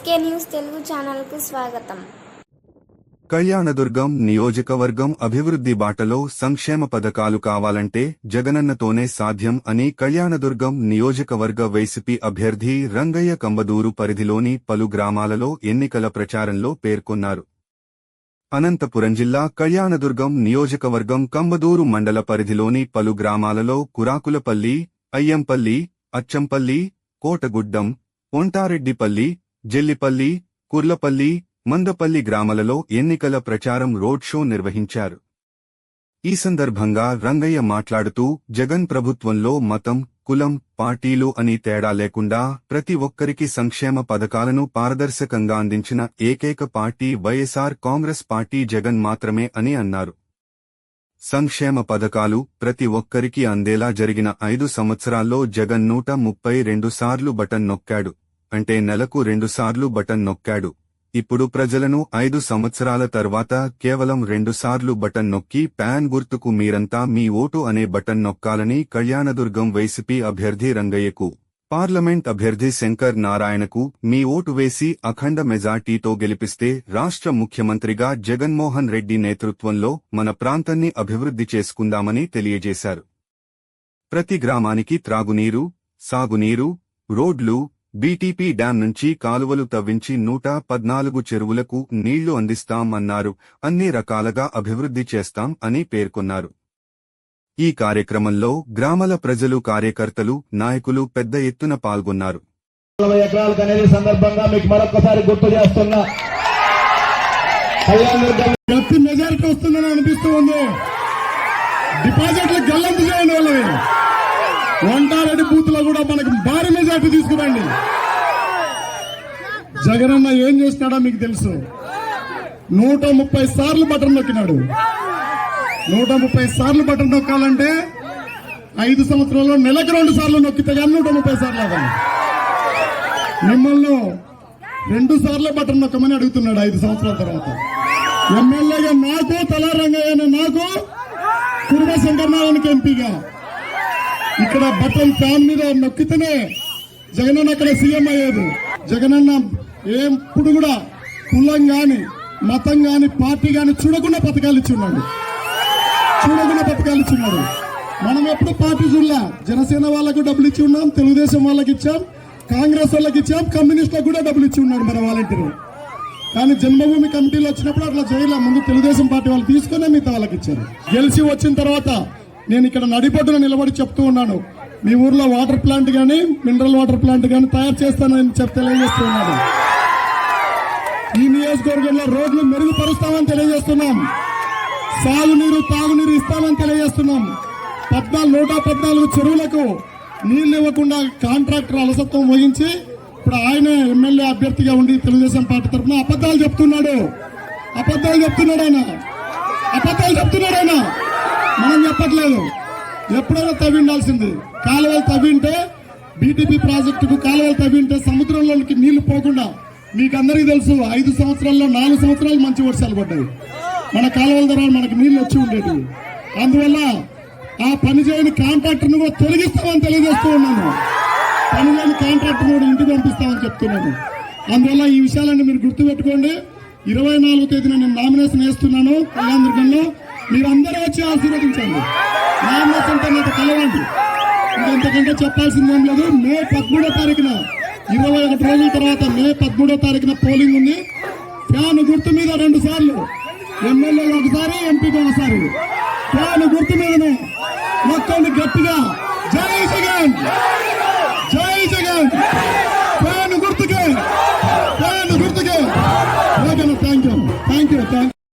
SK news Telugu ఛానల్కు స్వాగతం. కళ్యాణదుర్గం నియోజకవర్గం అభివృద్ధి బాటలో సంక్షేమ పథకాలు కావాలంటే జగనన్నతోనే సాధ్యం అని కళ్యాణదుర్గం నియోజకవర్గ వైసీపీ అభ్యర్థి రంగయ్య కంబదూరు పరిధిలోని పలు గ్రామాలలో ఎన్నికల ప్రచారంలో పేర్కొన్నారు. అనంతపురం జిల్లా కళ్యాణదుర్గం నియోజకవర్గం కంబదూరు మండల పరిధిలోని పలు గ్రామాలలో కురాకులపల్లి అయ్యంపల్లి అచ్చంపల్లి కోటగుడ్డం ఒంటారెడ్డిపల్లి జెల్లిపల్లి కుర్లపల్లి మందపల్లి గ్రామాలలో ఎన్నికల ప్రచారం రోడ్ షో నిర్వహించారు. ఈ సందర్భంగా రంగయ్య మాట్లాడుతూ జగన్ ప్రభుత్వంలో మతం కులం పార్టీలు అని తేడా లేకుండా ప్రతి ఒక్కరికి సంక్షేమ పథకాలను పారదర్శకంగా అందించిన ఏకైక party YSR Congress Party Jagan మాత్రమే అని అన్నారు. సంక్షేమ పథకాలు ప్రతి ఒక్కరికి అందేలా జరిగిన ఐదు సంవత్సరాల్లో జగన్ నూట ముప్పై రెండు సార్లు బటన్ నొక్కాడు. అంటే నెలకు రెండుసార్లు బటన్ నొక్కాడు. ఇప్పుడు ప్రజలను ఐదు సంవత్సరాల తర్వాత కేవలం రెండుసార్లు బటన్ నొక్కి ప్యాన్ గుర్తుకు మీరంతా మీ ఓటు అనే బటన్ నొక్కాలని కళ్యాణదుర్గం వైసీపీ అభ్యర్థి రంగయ్యకు పార్లమెంట్ అభ్యర్థి శంకర్ నారాయణకు మీ ఓటు వేసి అఖండ మెజార్టీతో గెలిపిస్తే రాష్ట్ర ముఖ్యమంత్రిగా జగన్మోహన్ రెడ్డి నేతృత్వంలో మన ప్రాంతాన్ని అభివృద్ధి చేసుకుందామని తెలియజేశారు. ప్రతి గ్రామానికి త్రాగునీరు సాగునీరు రోడ్లు బీటీపీ డ్యాం నుంచి కాలువలు తవ్వించి నూట పద్నాలుగు చెరువులకు నీళ్ళు అందిస్తాం అన్నారు అన్ని రకాలుగా అభివృద్ధి చేస్తాం అని పేర్కొన్నారు. ఈ కార్యక్రమంలో గ్రామాల ప్రజలు కార్యకర్తలు నాయకులు పెద్ద ఎత్తున పాల్గొన్నారు. మెజారిటీ వస్తుందని అనిపిస్తూ ఉంది. డిపాజిట్లు గల్లంతు చేయండి వాళ్ళని వంటారెడ్డి బూత్లో కూడా మనకి భారీ మెజార్టీ తీసుకురండి. జగనన్న ఏం చేసినాడో మీకు తెలుసు. నూట ముప్పై సార్లు బటన్ నొక్కినాడు. నూట ముప్పై సార్లు బటన్ నొక్కాలంటే ఐదు సంవత్సరాల్లో నెలకు రెండు సార్లు నొక్కితే కానీ నూట ముప్పై సార్లు అవ్వాలి. మిమ్మల్ని రెండు సార్లు బటన్ నొక్కమని అడుగుతున్నాడు ఐదు సంవత్సరాల తర్వాత. ఎమ్మెల్యేగా నాకు తలారంగయ్య నాకు అనే శంకర్ నారాయణకి ఎంపీగా. ఇక్కడ బటన్ ఫ్యాన్ మీద నొక్కితేనే జగనన్న అక్కడ సీఎం అయ్యేది. జగనన్న ఎప్పుడు కూడా కులం గాని మతం గాని పార్టీ గాని చూడకుండా పథకాలు ఇచ్చున్నాడు. చూడకుండా పథకాలు ఇచ్చున్నాడు. మనం ఎప్పుడు పార్టీ చూడలే? జనసేన వాళ్ళకు డబ్బులు ఇచ్చి ఉన్నాం తెలుగుదేశం వాళ్ళకి ఇచ్చాం కాంగ్రెస్ వాళ్ళకి ఇచ్చాం కమ్యూనిస్టులకు కూడా డబ్బులు ఇచ్చి ఉన్నాడు మన వాలంటీర్. కానీ జన్మభూమి కమిటీలు వచ్చినప్పుడు అట్లా చేయలే. ముందు తెలుగుదేశం పార్టీ వాళ్ళు తీసుకునే మిగతా వాళ్ళకి ఇచ్చారు. గెలిచి వచ్చిన తర్వాత నేను ఇక్కడ నడిపొడ్డున నిలబడి చెప్తూ ఉన్నాను. మీ ఊర్లో వాటర్ ప్లాంట్ కానీ మినరల్ వాటర్ ప్లాంట్ కానీ తయారు చేస్తానని చెప్పి తెలియజేస్తున్నాను ఈ నియోజకవర్గంలో రోడ్లు మెరుగుపరుస్తామని తెలియజేస్తున్నాం. సాగునీరు తాగునీరు ఇస్తామని తెలియజేస్తున్నాం. పద్నాలుగు నూట పద్నాలుగు చెరువులకు నీళ్ళు ఇవ్వకుండా కాంట్రాక్టర్ అలసత్వం వహించి ఇప్పుడు ఆయన ఎమ్మెల్యే అభ్యర్థిగా ఉండి తెలుగుదేశం పార్టీ తరఫున అబద్ధాలు చెప్తున్నాడు. అబద్ధాలు చెప్తున్నాడు ఆయన. అబద్ధాలు చెప్తున్నాడు ఆయన. మనం చెప్పట్లేదు. ఎప్పుడైనా తవ్విండాల్సింది. కాలువలు తవ్వింటే బీటీపీ ప్రాజెక్టుకు కాలువలు తవ్వింటే సముద్రంలోకి నీళ్ళు పోకుండా మీకు అందరికీ తెలుసు ఐదు సంవత్సరాల్లో నాలుగు సంవత్సరాలు మంచి వర్షాలు పడ్డాయి. మన కాలువల ద్వారా మనకి నీళ్ళు వచ్చి ఉండేవి అందువల్ల ఆ పని చేయని కాంట్రాక్టర్ను కూడా తొలగిస్తామని తెలియజేస్తూ ఉన్నాను. పని చేయని కాంట్రాక్టర్ కూడా ఇంటికి పంపిస్తామని చెప్తున్నాను. అందువల్ల ఈ విషయాలన్నీ మీరు గుర్తుపెట్టుకోండి. ఇరవై నాలుగో తేదీన నేను నామినేషన్ వేస్తున్నాను. కళ్యాణదుర్గంలో మీరందరూ వచ్చి ఆశీర్వదించండి. నాన్న సంతానత కలవండి. ఇంతకంటే చెప్పాల్సింది ఏం లేదు. మే పదమూడో తారీఖున ఇరవై ఒకటి రోజుల తర్వాత మే పదమూడో తారీఖున పోలింగ్ ఉంది. ఫ్యాన్ గుర్తు మీద రెండు సార్లు. ఎమ్మెల్యే ఒకసారి ఎంపీకి ఒకసారి. ఫ్యాన్ గుర్తు మీదనే మొత్తం గట్టిగా జై శ్రీ